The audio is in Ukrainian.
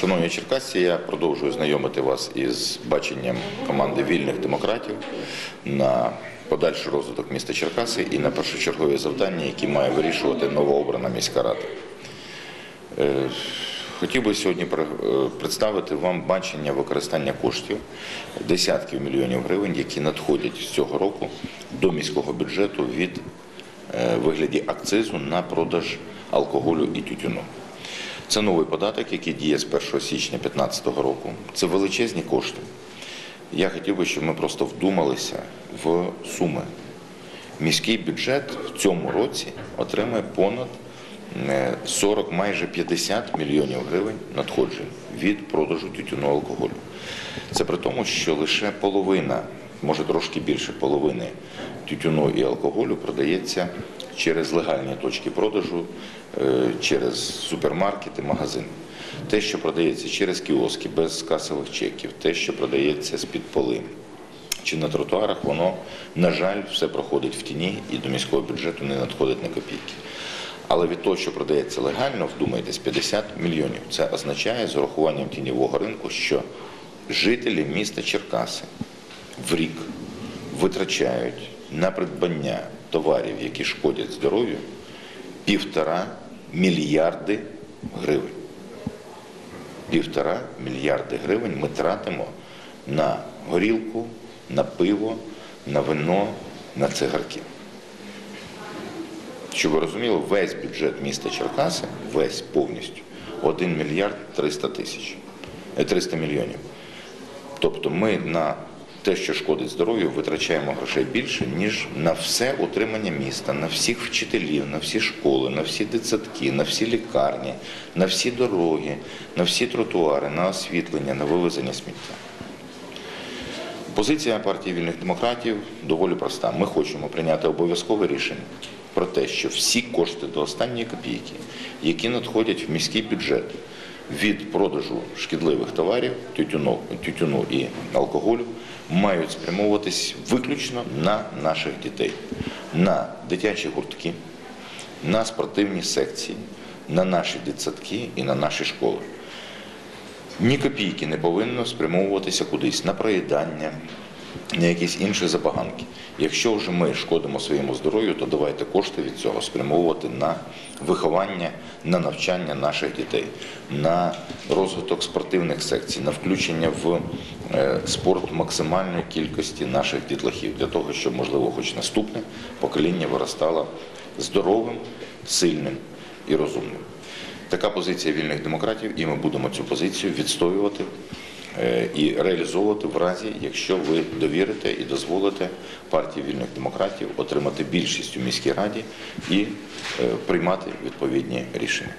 Шановні черкасці, я продовжую знайомити вас із баченням команди вільних демократів на подальший розвиток міста Черкаси і на першочергові завдання, які має вирішувати новообрана міська рада. Е, Хотів би сьогодні е, представити вам бачення використання коштів десятків мільйонів гривень, які надходять з цього року до міського бюджету від е, вигляді акцизу на продаж алкоголю і тютюну. Це новий податок, який діє з 1 січня 2015 року. Це величезні кошти. Я хотів би, щоб ми просто вдумалися в суми. Міський бюджет в цьому році отримає понад е, 40, майже 50 мільйонів гривень надходжень від продажу тютюну алкоголю. Це при тому, що лише половина, може трошки більше половини тютюну і алкоголю продається через легальні точки продажу, е, через супермаркети, магазини. Те, що продається через кіоски, без касових чеків, те, що продається з-під поли, чи на тротуарах, воно, на жаль, все проходить в тіні і до міського бюджету не надходить на копійки. Але від того, що продається легально, вдумайтесь, 50 мільйонів. Це означає з урахуванням тіньового ринку, що жителі міста Черкаси в рік витрачають на придбання товарів, які шкодять здоров'ю, півтора мільярди гривень півтора мільярди гривень ми тратимо на горілку, на пиво, на вино, на цигарки. Щоб ви розуміли, весь бюджет міста Черкаси, весь повністю, 1 мільярд 300 тисяч, е, 300 мільйонів. Тобто ми на те, що шкодить здоров'ю, витрачаємо грошей більше, ніж на все утримання міста, на всіх вчителів, на всі школи, на всі дитсадки, на всі лікарні, на всі дороги, на всі тротуари, на освітлення, на вивезення сміття. Позиція партії вільних демократів доволі проста. Ми хочемо прийняти обов'язкове рішення про те, що всі кошти до останньої копійки, які надходять в міський бюджет від продажу шкідливих товарів, тютюну, тютюну і алкоголю, мають спрямовуватись виключно на наших дітей, на дитячі гуртки, на спортивні секції, на наші дитсадки і на наші школи. Ні копійки не повинно спрямовуватися кудись на проїдання, на якісь інші забаганки. Якщо вже ми шкодимо своєму здоров'ю, то давайте кошти від цього спрямовувати на виховання, на навчання наших дітей, на розвиток спортивних секцій, на включення в е, спорт максимальної кількості наших дітлахів, для того, щоб, можливо, хоч наступне покоління виростало здоровим, сильним і розумним. Така позиція вільних демократів, і ми будемо цю позицію відстоювати і реалізовувати в разі, якщо ви довірите і дозволите партії вільних демократів отримати більшість у міській раді і е, приймати відповідні рішення.